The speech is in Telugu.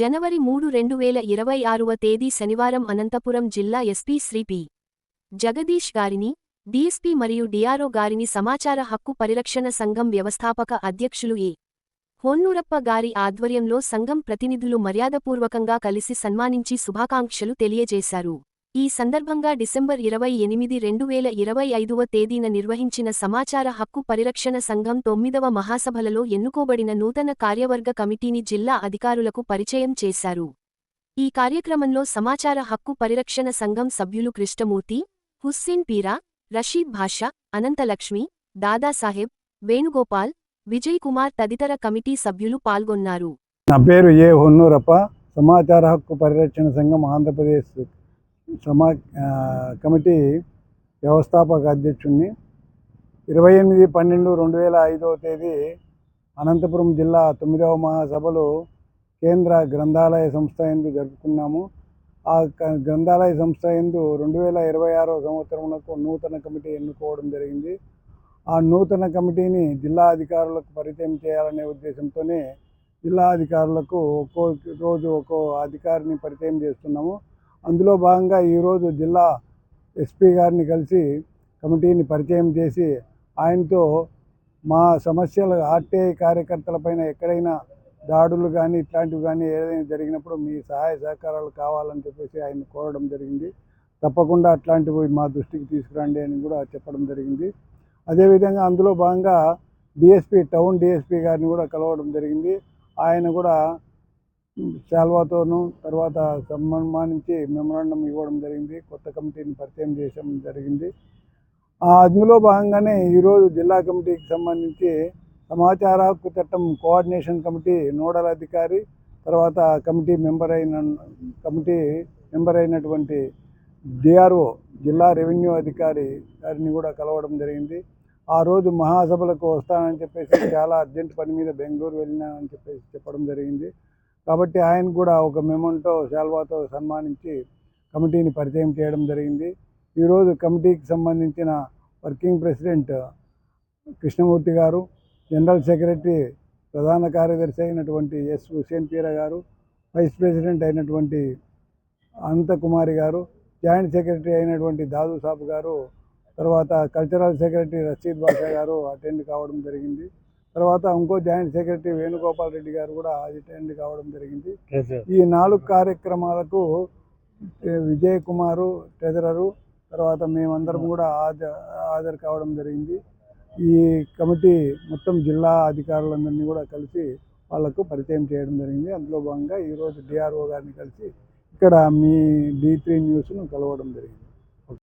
జనవరి మూడు రెండు వేల ఇరవై ఆరువ తేదీ శనివారం అనంతపురం జిల్లా ఎస్పీ శ్రీ పి. జగదీష్ గారిని డీఎస్పీ మరియు డిఆర్ఓ గారిని సమాచార హక్కు పరిరక్షణ సంఘం వ్యవస్థాపక అధ్యక్షులు ఏ హోన్నూరప్ప గారి ఆధ్వర్యంలో సంఘం ప్రతినిధులు మర్యాదపూర్వకంగా కలిసి సన్మానించి శుభాకాంక్షలు తెలియజేశారు. ఈ సందర్భంగా డిసెంబర్ ఇరవై ఎనిమిది రెండు వేల ఇరవై ఐదువ తేదీన నిర్వహించిన సమాచార హక్కు పరిరక్షణ సంఘం తొమ్మిదవ మహాసభలలో ఎన్నుకోబడిన నూతన కార్యవర్గ కమిటీని జిల్లా అధికారులకు పరిచయం చేశారు. ఈ కార్యక్రమంలో సమాచార హక్కు పరిరక్షణ సంఘం సభ్యులు కృష్ణమూర్తి హుస్సేన్ పీరా రషీద్ భాషా అనంతలక్ష్మి దాదాసాహెబ్ వేణుగోపాల్ విజయ్ కుమార్ తదితర కమిటీ సభ్యులు పాల్గొన్నారు. నా పేరు ఏ హొన్నూరప్ప సమాచార హక్కు పరిరక్షణ సంఘం ఆంధ్రప్రదేశ్ సమా కమిటీ వ్యవస్థాపక అధ్యక్షుడిని ఇరవై ఎనిమిది పన్నెండు రెండు వేల ఐదవ తేదీ అనంతపురం జిల్లా తొమ్మిదవ మహాసభలు కేంద్ర గ్రంథాలయ సంస్థ ఎందు జరుపుకున్నాము. ఆ గ్రంథాలయ సంస్థ ఎందు రెండు వేల ఇరవై ఆరో సంవత్సరంలో నూతన కమిటీ ఎన్నుకోవడం జరిగింది. ఆ నూతన కమిటీని జిల్లా అధికారులకు పరిచయం చేయాలనే ఉద్దేశంతోనే జిల్లా అధికారులకు ఒక్కో రోజు ఒక్కో అధికారిని పరిచయం చేస్తున్నాము. అందులో భాగంగా ఈరోజు జిల్లా ఎస్పీ గారిని కలిసి కమిటీని పరిచయం చేసి ఆయనతో మా సమస్యలు ఆర్టీఐ కార్యకర్తలపైన ఎక్కడైనా దాడులు కానీ ఇట్లాంటివి కానీ ఏదైనా జరిగినప్పుడు మీ సహాయ సహకారాలు కావాలని చెప్పేసి ఆయన కోరడం జరిగింది. తప్పకుండా అట్లాంటివి మా దృష్టికి తీసుకురండి అని కూడా చెప్పడం జరిగింది. అదేవిధంగా అందులో భాగంగా డిఎస్పి టౌన్ డిఎస్పి గారిని కూడా కలవడం జరిగింది. ఆయన కూడా శాల్వాతోనూ తర్వాత సన్మానించి మెమరాండం ఇవ్వడం జరిగింది. కొత్త కమిటీని పరిచయం చేయడం జరిగింది. ఆ అందులో భాగంగానే ఈరోజు జిల్లా కమిటీకి సంబంధించి సమాచార హక్కు చట్టం కోఆర్డినేషన్ కమిటీ నోడల్ అధికారి తర్వాత కమిటీ మెంబర్ అయిన కమిటీ మెంబర్ అయినటువంటి డిఆర్ఓ జిల్లా రెవెన్యూ అధికారి గారిని కూడా కలవడం జరిగింది. ఆ రోజు మహాసభలకు వస్తానని చెప్పేసి చాలా అర్జెంట్ పని మీద బెంగళూరు వెళ్ళినానని చెప్పేసి చెప్పడం జరిగింది. కాబట్టి ఆయన కూడా ఒక మెమోంటో శాల్వాతో సన్మానించి కమిటీని పరిచయం చేయడం జరిగింది. ఈరోజు కమిటీకి సంబంధించిన వర్కింగ్ ప్రెసిడెంట్ కృష్ణమూర్తి గారు జనరల్ సెక్రటరీ ప్రధాన కార్యదర్శి అయినటువంటి ఎస్ హుసేన్ పీరా గారు వైస్ ప్రెసిడెంట్ అయినటువంటి అనంతకుమారి గారు జాయింట్ సెక్రటరీ అయినటువంటి దాదు సాబ్ గారు తర్వాత కల్చరల్ సెక్రటరీ రషీద్ బాషా గారు అటెండ్ కావడం జరిగింది. తర్వాత ఇంకో జాయింట్ సెక్రటరీ వేణుగోపాల్ రెడ్డి గారు కూడా అటెండ్ కావడం జరిగింది. ఈ నాలుగు కార్యక్రమాలకు విజయ్ కుమారు ట్రెజరరు తర్వాత మేమందరం కూడా హాజ హాజరు కావడం జరిగింది. ఈ కమిటీ మొత్తం జిల్లా అధికారులందరినీ కూడా కలిసి వాళ్ళకు పరిచయం చేయడం జరిగింది. అందులో భాగంగా ఈరోజు డిఆర్ఓ గారిని కలిసి ఇక్కడ మీ డి త్రీ న్యూస్ను కలవడం జరిగింది.